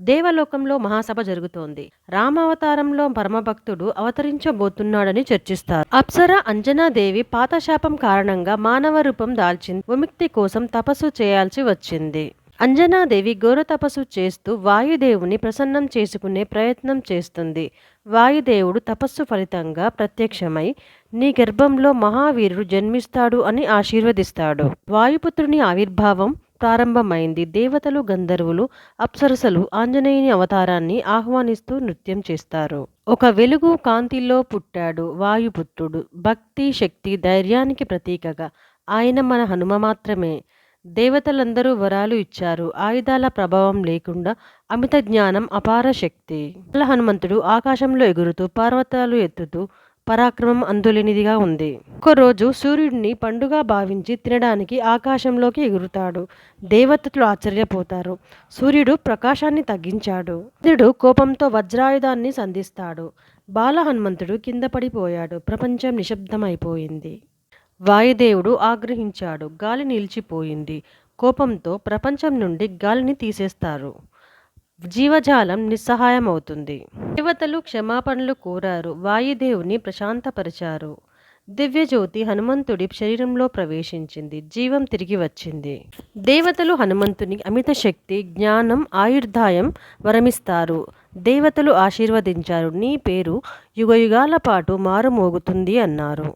దేవలోకంలో మహాసభ జరుగుతోంది. రామావతారంలో పరమభక్తుడు అవతరించబోతున్నాడని చర్చిస్తారు. అప్సర అంజనాదేవి పాతశాపం కారణంగా మానవ రూపం దాల్చింది. విముక్తి కోసం తపస్సు చేయాల్సి వచ్చింది. అంజనాదేవి ఘోర తపస్సు చేస్తూ వాయుదేవుని ప్రసన్నం చేసుకునే ప్రయత్నం చేస్తుంది. వాయుదేవుడు తపస్సు ఫలితంగా ప్రత్యక్షమై నీ గర్భంలో మహావీరుడు జన్మిస్తాడు అని ఆశీర్వదిస్తాడు. వాయుపుత్రుని ఆవిర్భావం ప్రారంభమైంది. దేవతలు గంధర్వులు అప్సరసలు ఆంజనేయుని అవతారాన్ని ఆహ్వానిస్తూ నృత్యం చేస్తారు. ఒక వెలుగు కాంతిలో పుట్టాడు వాయుపుత్రుడు. భక్తి శక్తి ధైర్యానికి ప్రతీకగా. ఆయన మన హనుమ మాత్రమే. దేవతలందరూ వరాలు ఇచ్చారు. ఆయుధాల ప్రభావం లేకుండా అమిత జ్ఞానం అపార శక్తి. హనుమంతుడు ఆకాశంలో ఎగురుతూ పర్వతాలు ఎత్తుతూ పరాక్రమం అందులేనిదిగా ఉంది. ఒక్కరోజు సూర్యుడిని పండుగ భావించి తినడానికి ఆకాశంలోకి ఎగురుతాడు. దేవతలు ఆశ్చర్యపోతారు. సూర్యుడు ప్రకాశాన్ని తగ్గించాడు. ఇంద్రుడు కోపంతో వజ్రాయుధాన్ని సంధిస్తాడు. బాల హనుమంతుడు కింద పడిపోయాడు. ప్రపంచం నిశ్శబ్దమైపోయింది. వాయుదేవుడు ఆగ్రహించాడు. గాలి నిలిచిపోయింది. కోపంతో ప్రపంచం నుండి గాలిని తీసేస్తారు. జీవజాలం నిస్సహాయమవుతుంది. దేవతలు క్షమాపణలు కోరారు. వాయుదేవుని ప్రశాంతపరిచారు. దివ్యజ్యోతి హనుమంతుడి శరీరంలో ప్రవేశించింది. జీవం తిరిగి వచ్చింది. దేవతలు హనుమంతుని అమిత శక్తి జ్ఞానం ఆయుర్దాయం వరమిస్తారు. దేవతలు ఆశీర్వదించారు. నీ పేరు యుగయుగాల పాటు మారుమోగుతుంది అన్నారు.